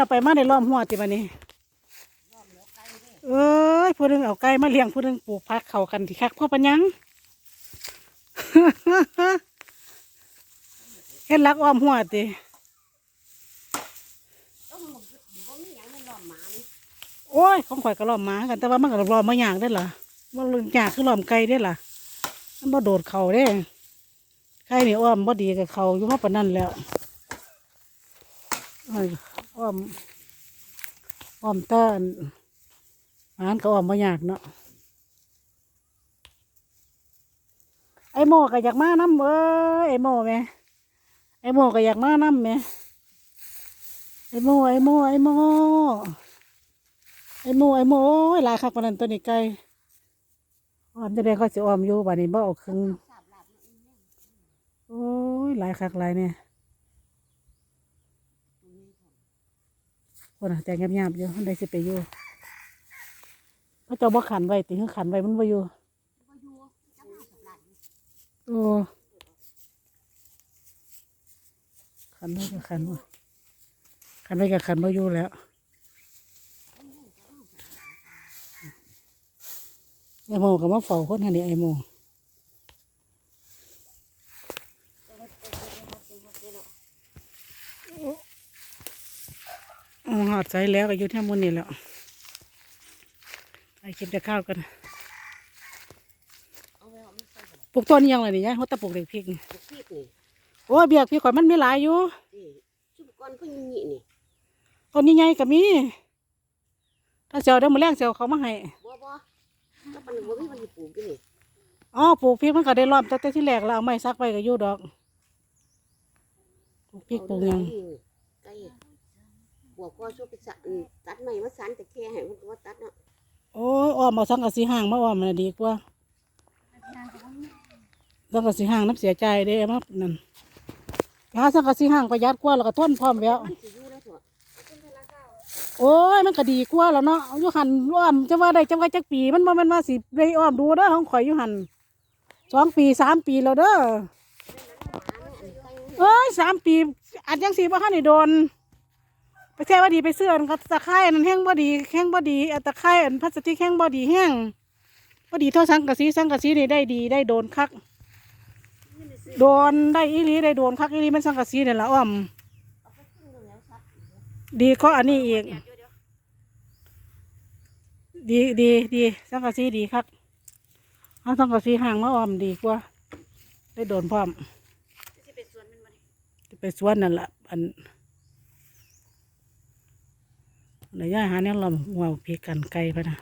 เอาไปมาได้ล้อมหัวติบันนี้เอ้ยผู้หนึงเอาไก่มาเลี้ยงผู้หนึงปลูกพักเขากันที่คักพ่อปัญญังเฮ็ดลักอ้อมหัวตีโอ้ยของข่อยก็ล้อมหมากันแต่ว่ามันก็ล้อมมาอย่างได้อล่ะมันลึงยากคือล้อมไก่ได้อล่ะมันบ่โดดเขาเด้ไก่นี่อ้อมบ่ดีกับเขาอยู่มาปานนั้นแล้ว อ้อมอ้อมเต้นอาหารก็อ้อมบ่ยากเนาะไอโมก็อยากมาน้ำเอ้ยไอโมแม่ไอโมก็อยากมาน้ำแม่ไอโมไอโมไอโมไอโมไอโมโอ้ยหลายคักปานนั้นตัวนี้ไก่อ้อมจะได้ก็สิอ้อมอยู่บัดนี้บ่เอาครึ่งโอ้ยหลายคักหลายเนี่ย คนอะแต่งยาบๆอยู่มันได้สิไปอยู่พระเจ้าบ่ขันไว้ติคือขันไว้มันบ่อยู่บ่อยู่โอ้ขันไว้กับขันบ่ขันไว้กับขันบ่อยู่แล้วไอโมก็มาเฝ้าคนหันนี่ไอโม อ๋อหอดใจแล้วก็อยู่ที่มุนนี่แหล้วไอคิดจะข้าวกันปลูกต้นยังเลยนี่ยายเขาแตะปลูกเด็กพริกนี่พริกนี่โอ้ยเบียกพริกข่อยมันไมีหลายอยู่นี่ชุบก่อนเพิ่นนี่นี่ต้นนี้ใหญ่ก็มี ถ้าเสียวเดี๋ยวมือแรงเสียวเขามาให้บ่บ่ถ้ามันบ่มีมันสิปลูกอยู่นี่อ๋อปลูกพริกมันก็ได้รอบตั้งแต่ที่แรกแล้วเอาไม้ซักไปก็อยู่ดอกปลูกพริกปลูกหยังไก่หั วก็ชุบไปสะอืมตัดไม้มาสันแต่แค่ให้มันก็ว่าตัดเนาะโอ้ยอ้อมเอาสังกะสีห่างมาอ้อมมันนะดีกว่าสังกะสีห่างน้ำเสียใจเด้มานั่นหาสังกะสีห่างประหยัดกว่าแล้วก็ทนพร้อมแล้วมันสิอยู่ได้เถอะโอ้ยมันก็ดีกว่าแล้วเนาะอยู่หันอ้อมจะว่าได้จะว่าจักปี มันบ่แม่นว่าสิได้อ้อมดูเด้อของข่อยอยู่หันสองปีสามปีแล้วเด้อเอ้ยสามปีอันยังสีบ่ฮันนี่โดน ไปแช่ว่าดีไปเสื้ออันก็ตะไคร้อันนั้นแห้งบ่ดีแห้งบ่ดีอันตะไคร้อันพลาสติกแห้งบ่ดีแห้งบ่ดีเท่าสังกะสีสังกะสีนี่ได้ดีได้โดนคัก โดนได้อีหลีได้โดนคักอีหลีมันสังกะสีนี่ล่ะอ้อม ดีก็อันนี้อีกดีดีดีสังกะสีดีคักเอาสังกะสีห่างมาอ้อมดีกว่า ได้โดนพร้อมสิไปสวนมันบ่ได้ไปสวนนั่นละอัน แล้วย่าหาเนี่ยเราหัวพีกันไกลไปนะ